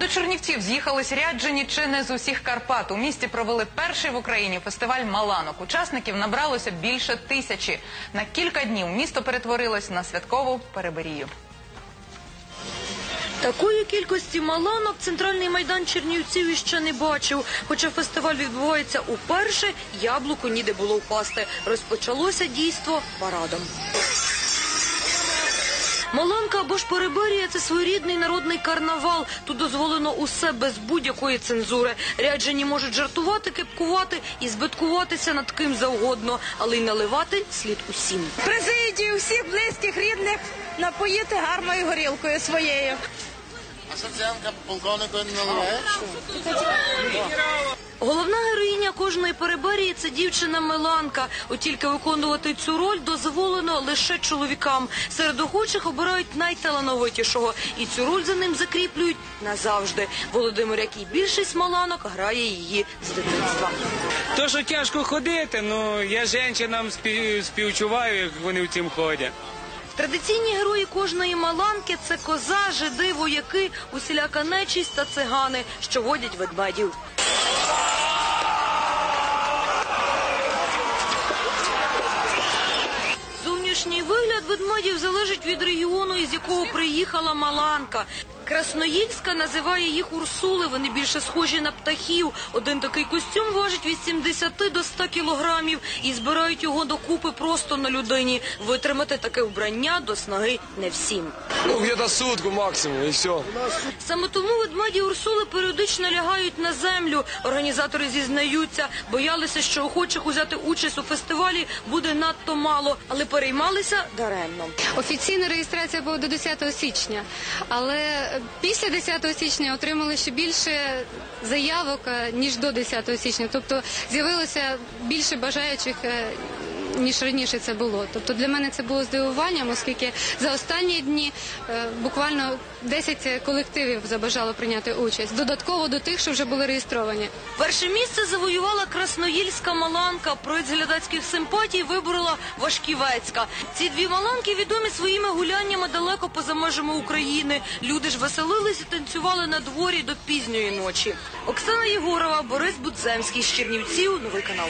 До Чернівців з'їхались ряджені чи не з усіх Карпат. У місті провели перший в Україні фестиваль Маланок. Учасників набралося більше тисячі. На кілька днів місто перетворилось на святкову переберію. Такої кількості маланок центральний майдан Чернівців іще не бачив. Хоча фестиваль відбувається уперше, яблуку ніде було впасти. Розпочалося дійство парадом. Маланка або ж переберія – це своєрідний народний карнавал. Тут дозволено усе без будь-якої цензури. Ряджені можуть жартувати, кепкувати і збиткуватися над ким завгодно, але й наливати слід усім. президію всіх близьких рідних напоїти гарною горілкою своєю. А соціанка полковнику не наливає? Головна героїня кожної переберії це дівчина Меланка. От тільки виконувати цю роль дозволено лише чоловікам. Серед охочих обирають найталановитішого, і цю роль за ним закріплюють назавжди. Володимир, як і більшість маланок, грає її з дитинства. То, що тяжко ходити, ну я жінкам спів, співчуваю, як вони в цім ходять. Традиційні герої кожної маланки це коза, жиди, вояки, усіляка нечість та цигани, що водять ведмедів. Зовнішній вигляд ведмедів залежить від регіону, із якого приїхала Маланка. Красноїльська називає їх урсули. Вони більше схожі на птахів. Один такий костюм важить від 70 до 100 кілограмів і збирають його докупи просто на людині. Витримати таке вбрання до снаги не всім. Ну, где-то сутку максимум, и все. Саме тому ведмеді Урсули періодично лягають на землю. Організатори зізнаються, боялися, що охочих узяти участь у фестивалі буде надто мало, але переймалися даремно. Офіційна реєстрація була до 10 січня, але після 10 січня отримали ще більше заявок е, ніж до 10 січня. Тобто з'явилося більше бажаючих. Ніж раніше це було. Тобто для мене це було здивуванням, оскільки за останні дні е, буквально 10 колективів забажало прийняти участь, додатково до тих, що вже були реєстровані. Перше місце завоювала красноїльська маланка. Проект з глядацьких симпатій виборола Вашківецька. Ці дві маланки відомі своїми гуляннями далеко поза межами України. Люди ж веселились і танцювали на дворі до пізньої ночі. Оксана Єгорова, Борис Будземський з Чернівців. Новий канал.